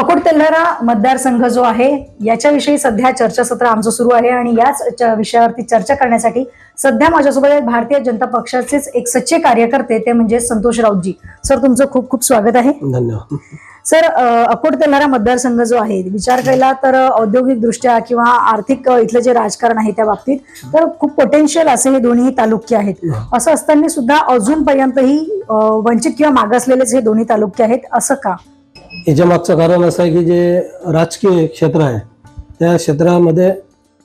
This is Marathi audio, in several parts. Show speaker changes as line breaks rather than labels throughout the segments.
अकोट तेल्हारा मतदारसंघ जो आहे याच्याविषयी सध्या चर्चासत्र आमचं सुरू आहे आणि याच विषयावरती चर्चा करण्यासाठी सध्या माझ्यासोबत भारतीय जनता पक्षाचेच एक सच्चे कार्यकर्ते ते म्हणजे संतोष राऊतजी. सर तुमचं खूप खूप स्वागत आहे.
धन्यवाद.
सर अकोट तेल्हारा मतदारसंघ जो आहे विचार केला तर औद्योगिक दृष्ट्या किंवा आर्थिक इथलं जे राजकारण आहे त्या बाबतीत तर खूप पोटेन्शियल असे हे दोन्ही तालुके आहेत. असं असताना सुद्धा अजूनपर्यंतही वंचित किंवा मागासलेलेच हे दोन्ही तालुके आहेत असं का?
याच्या मागचं कारण असं आहे की जे राजकीय क्षेत्र आहे त्या क्षेत्रामध्ये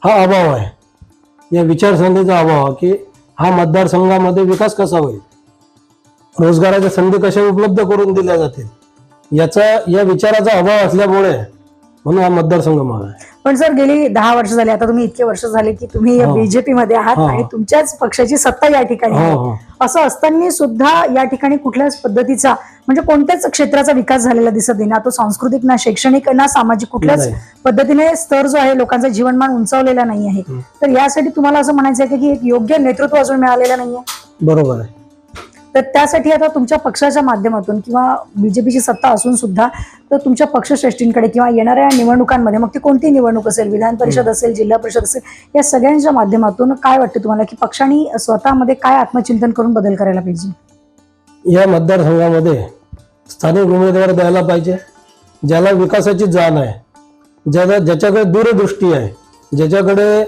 हा अभाव आहे. या विचारसरणीचा अभाव आहे की हा मतदारसंघामध्ये विकास कसा होईल? रोजगाराच्या संधी कशा उपलब्ध करून दिल्या जातील? याचा या विचाराचा अभाव असल्यामुळे म्हणून हा मतदारसंघ माग आहे
पण सर गेली दहा वर्ष झाली आता तुम्ही इतके वर्ष झाले की तुम्ही
हो.
बीजेपी मध्ये आहात
हो.
आणि तुमच्याच पक्षाची सत्ता या ठिकाणी आहे
हो हो
असं असताना सुद्धा या ठिकाणी कुठल्याच पद्धतीचा म्हणजे कोणत्याच क्षेत्राचा विकास झालेला दिसत नाही ना तो सांस्कृतिक ना शैक्षणिक ना सामाजिक कुठल्याच
नाही.
पद्धतीने स्तर जो आहे लोकांचा जीवनमान उंचावलेला नाही आहे
हं.
तर यासाठी तुम्हाला असं म्हणायचं आहे की एक योग्य नेतृत्व अजून मिळालेलं नाहीये
बरोबर आहे
तर त्यासाठी आता तुमच्या पक्षाच्या माध्यमातून किंवा बीजेपीची सत्ता असून सुद्धा तर तुमच्या पक्षश्रेष्ठींकडे किंवा येणाऱ्या निवडणुकांमध्ये मग ती कोणती निवडणूक असेल? विधान परिषद असेल जिल्हा परिषद असेल या सगळ्यांच्या माध्यमातून काय वाटतं तुम्हाला की पक्षाने स्वतःमध्ये काय आत्मचिंतन करून बदल करायला पाहिजे?
या मतदारसंघामध्ये स्थानिक उमेदवार द्यायला पाहिजे ज्याला विकासाची जाण आहे ज्याला ज्याच्याकडे दूरदृष्टी आहे ज्याच्याकडे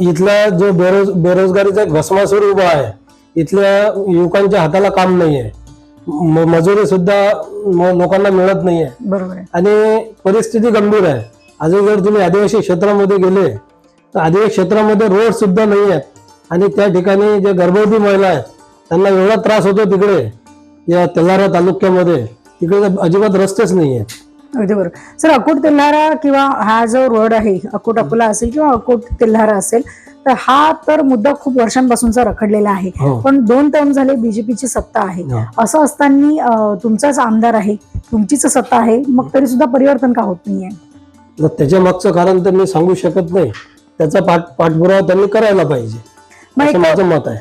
इथला जो बेरोज बेरोजगारीचा घसमासूर उभा आहे इथल्या युवकांच्या हाताला काम नाही आहे मजुरी सुद्धा लोकांना मिळत नाही आहे.
बरोबर
आणि परिस्थिती गंभीर आहे. अजून जर तुम्ही आदिवासी क्षेत्रामध्ये गेले तर आदिवासी क्षेत्रामध्ये रोड सुद्धा नाही आहेत आणि त्या ठिकाणी जे गर्भवती महिला आहेत त्यांना एवढा त्रास होतो तिकडे या तेलारा तालुक्यामध्ये. तिकडे अजिबात रस्तेच नाही आहेत
अगदी बरोबर. सर अकोट तेल्हारा किंवा हा जो रोड आहे अकोट अकोला असेल किंवा अकोट तेल्हारा असेल तर हा तर मुद्दा खूप वर्षांपासूनचा रखडलेला आहे.
हो.
पण दोन टर्म झाले बीजेपीची सत्ता आहे.
हो.
असं असताना तुमचाच आमदार आहे तुमचीच सत्ता आहे मग तरी सुद्धा परिवर्तन का होत नाहीये?
त्याच्या मागचं कारण तर मी सांगू शकत नाही. त्याचा पाठ पाठपुरावा त्यांनी करायला पाहिजे.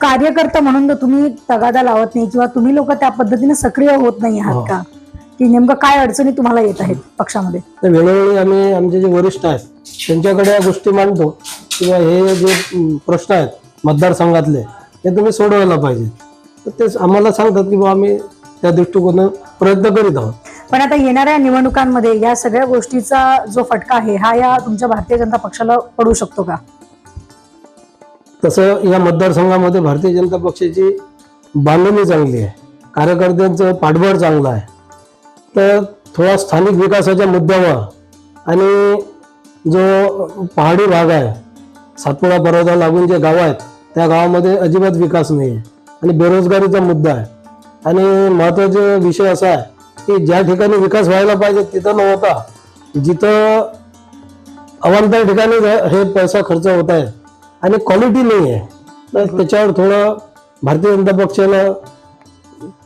कार्यकर्ता म्हणून तुम्ही तगादा लावत नाही किंवा तुम्ही लोक त्या पद्धतीने सक्रिय होत नाही आहात
हो.
का? की नेमकं काय अडचणी तुम्हाला येत आहेत पक्षामध्ये?
तर वेळोवेळी आम्ही आमचे जे वरिष्ठ आहेत त्यांच्याकडे या गोष्टी मांडतो. किंवा हे जे प्रश्न आहेत मतदारसंघातले हे तुम्ही सोडवायला पाहिजे. तर ते आम्हाला सांगतात की बुवा आम्ही त्या दृष्टिकोनात प्रयत्न करीत आहोत.
पण आता येणाऱ्या निवडणुकांमध्ये या सगळ्या गोष्टीचा जो फटका आहे हा या तुमच्या भारतीय जनता पक्षाला पडू शकतो का?
तसं या मतदारसंघामध्ये भारतीय जनता पक्षाची बांधणी चांगली आहे कार्यकर्त्यांचं पाठबळ चांगलं आहे. तर थोडा स्थानिक विकासाच्या मुद्द्यावर आणि जो पहाडी भाग आहे सातपुडा पर्वताला लागून जे गावं आहेत त्या गावामध्ये अजिबात विकास नाही आहे आणि बेरोजगारीचा मुद्दा आहे. आणि महत्त्वाचा विषय असा आहे की ज्या ठिकाणी विकास व्हायला पाहिजे तिथं न होता जिथं अवांतर ठिकाणी हे पैसा खर्च होत आहे. आणि क्वालिटी नाही आहे तर त्याच्यावर थोडं भारतीय जनता पक्षानं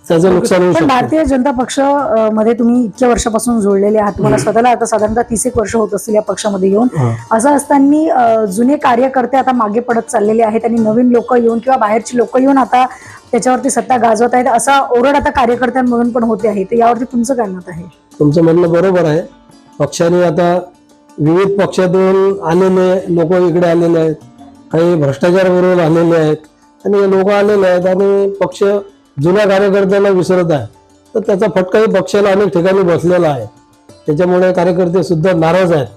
त्याचं नुकसान होऊ
पण
शकतं.
भारतीय जनता पक्ष अं, मध्ये तुम्ही इतक्या वर्षापासून जोडलेले आहात. तुम्हाला स्वतःला आता साधारणतः तीस एक वर्ष होत असतील या पक्षामध्ये येऊन.
हा.
असं असताना अं, जुने कार्यकर्ते आता मागे पडत चाललेले आहेत आणि नवीन लोक येऊन किंवा बाहेरची लोक येऊन आता त्याच्यावरती सत्ता गाजवत आहेत. असा ओरड आता कार्यकर्त्यांमधून पण होते आहे. तर यावरती तुमचं काय मत आहे?
तुमचं म्हणणं बरोबर आहे. पक्षाने आता विविध पक्षातून आलेले लोक इकडे आलेले आहेत. काही भ्रष्टाचार बरोबर आलेले आहेत. आणि हे लोक आलेले आहेत आणि पक्ष जुन्या कार्यकर्त्यांना विसरत आहे. तर त्याचा फटकाही पक्षाला अनेक ठिकाणी बसलेला आहे. त्याच्यामुळे कार्यकर्ते सुद्धा नाराज आहेत.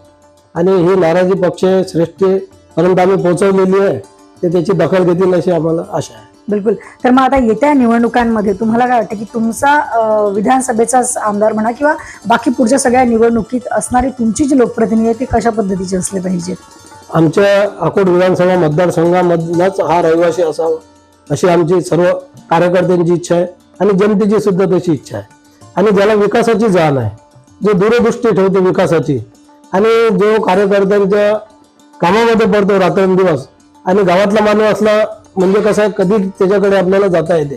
आणि ही नाराजी पक्ष श्रेष्ठीपर्यंत आम्ही पोहोचवलेली आहे. ते त्याची दखल घेतील अशी आम्हाला आशा आहे.
बिलकुल. तर मग आता येत्या निवडणुकांमध्ये तुम्हाला काय वाटतं की तुमचा अं, विधानसभेचाच आमदार म्हणा किंवा बाकी पुढच्या सगळ्या निवडणुकीत असणारी तुमची जी लोकप्रतिनिधी आहे ती कशा पद्धतीची असले पाहिजे
आमच्या अकोट विधानसभा मतदारसंघामधलाच हा रहिवासी असावा. अशी आमची सर्व कार्यकर्त्यांची इच्छा आहे आणि जनतेची सुद्धा तशी इच्छा आहे. आणि ज्याला विकासाची जाण आहे जो दूरदृष्टी ठेवतो विकासाची आणि जो कार्यकर्त्यांच्या कामामध्ये पडतो रात्रंदिवस आणि गावातला मानव असला म्हणजे कसं आहे कधी त्याच्याकडे आपल्याला जाता येते.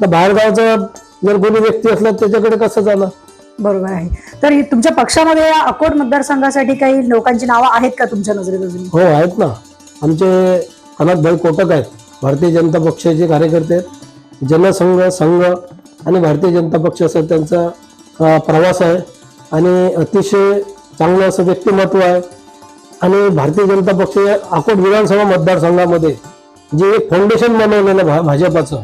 तर बाहेरगावचा जर कोणी व्यक्ती असला त्याच्याकडे कसं जाणार?
बरोबर आहे. तर तुमच्या पक्षामध्ये या अकोट मतदारसंघासाठी काही लोकांची नावं आहेत का तुमच्या नजरेत अजून?
हो आहेत ना. आमचे कनकभाई कोटक आहेत. भारतीय जनता पक्षाचे कार्यकर्ते आहेत. जनसंघ संघ आणि भारतीय जनता पक्ष असा त्यांचा प्रवास आहे. आणि अतिशय चांगलं असं व्यक्तिमत्व आहे. आणि भारतीय जनता पक्ष अकोट विधानसभा मतदारसंघामध्ये जे एक फाउंडेशन बनवलेलं भा- भाजपाचं.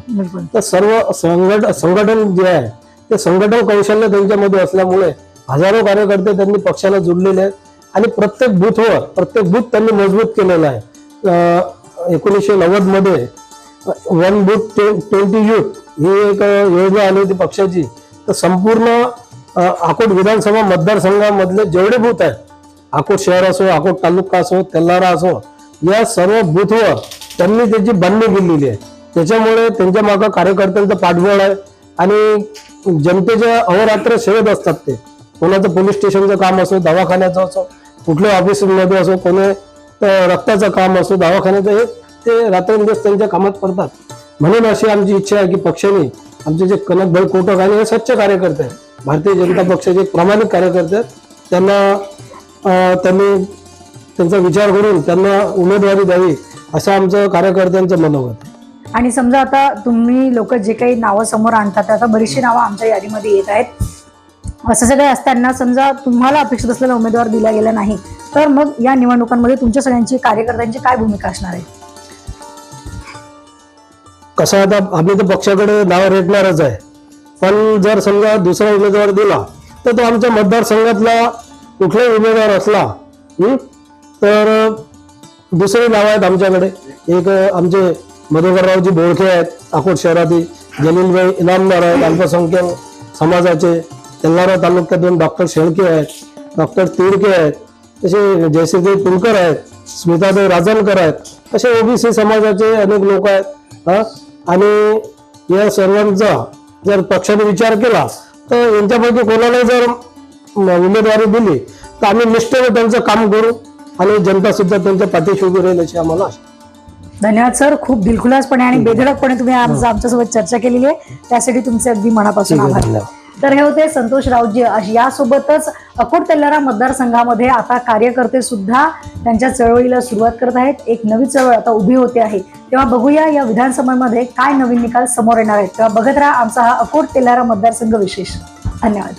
तर सर्व संघट संघटन जे आहे ते संघटन कौशल्य त्यांच्यामध्ये असल्यामुळे हजारो कार्यकर्ते त्यांनी पक्षाला जुडलेले आहेत. आणि प्रत्येक बूथवर प्रत्येक बूथ त्यांनी मजबूत केलेला आहे. एकोणीसशे नव्वदमध्ये one one booth twenty youth ही एक योजना आली होती पक्षाची. तर संपूर्ण अकोट विधानसभा मतदारसंघामधले जेवढे बूथ आहेत अकोट शहर असो अकोट तालुका असो तेल्लारा असो या सर्व बूथवर त्यांनी त्याची बांधणी केलेली आहे. त्याच्यामुळे त्यांच्या मागं कार्यकर्त्यांचं पाठबळ आहे आणि जनतेच्या अहोरात्र सेवेत असतात ते. कोणाचं पोलीस स्टेशनचं काम असो दवाखान्याचं असो कुठल्या ऑफिसमध्ये असो कोणी रक्ताचं काम असो दवाखान्याचं हे ते रात्रंदिवस त्यांच्या कामात पडतात. म्हणून अशी आमची इच्छा आहे की पक्षाने आमचे जे कनकभाई कोटक आणि हे स्वच्छ कार्यकर्ते आहेत भारतीय जनता पक्षाचे प्रामाणिक कार्यकर्ते आहेत. त्यांना त्यांनी त्यांचा विचार करून त्यांना उमेदवारी द्यावी असं आमचं कार्यकर्त्यांचं मनोगत
आणि समजा आता तुम्ही लोक जे काही नावं समोर आणतात आता बरीचशी नावं आमच्या यादीमध्ये येत आहेत. असं सगळे असताना समजा तुम्हाला अपेक्षित असलेला उमेदवार दिला गेला नाही तर मग या निवडणुकांमध्ये तुमच्या सगळ्यांची कार्यकर्त्यांची काय भूमिका असणार आहे?
कसं आहे आता आम्ही तर पक्षाकडे नाव रेटणारच आहे. पण जर समजा दुसरा उमेदवार दिला तर तो आमच्या मतदारसंघातला कुठलाही उमेदवार असला तर दुसरे नाव आहेत आमच्याकडे. एक आमचे मधुकररावजी बोळखे आहेत अकोट शहरातील जलीलभाई इनामदार आहेत अल्पसंख्याक समाजाचे तेल्लारा तालुक्यातून डॉक्टर शेळके आहेत डॉक्टर तिडके आहेत तसे जयश्रीदेव पुणकर आहेत स्मितादेव राजनकर आहेत असे ओबीसी समाजाचे अनेक लोक आहेत हा. आणि या सर्वांचा जर पक्षाने विचार केला तर यांच्यापैकी कोणाला जर उमेदवारी दिली तर आम्ही निष्ठेने त्यांचं काम करू आणि जनता सुद्धा त्यांच्या पाठीशी उभी राहील अशी आम्हाला.
धन्यवाद सर. खूप दिलखुलासपणे आणि बेधडकपणे तुम्ही आज आमच्यासोबत चर्चा केलेली आहे. त्यासाठी तुमचे अगदी मनापासून आभार.
धन्यवाद.
तर हे होते संतोष राऊतजी यासोबतच अकोट तेल्लारा मतदारसंघामध्ये आता कार्यकर्ते सुद्धा त्यांच्या चळवळीला सुरुवात करत आहेत. एक नवी चळवळ आता उभी होते आहे. तेव्हा बघूया या विधानसभेमध्ये काय नवीन निकाल समोर येणार आहेत. तेव्हा बघत राहा आमचा हा अकोट तेल्लारा मतदारसंघ विशेष. धन्यवाद.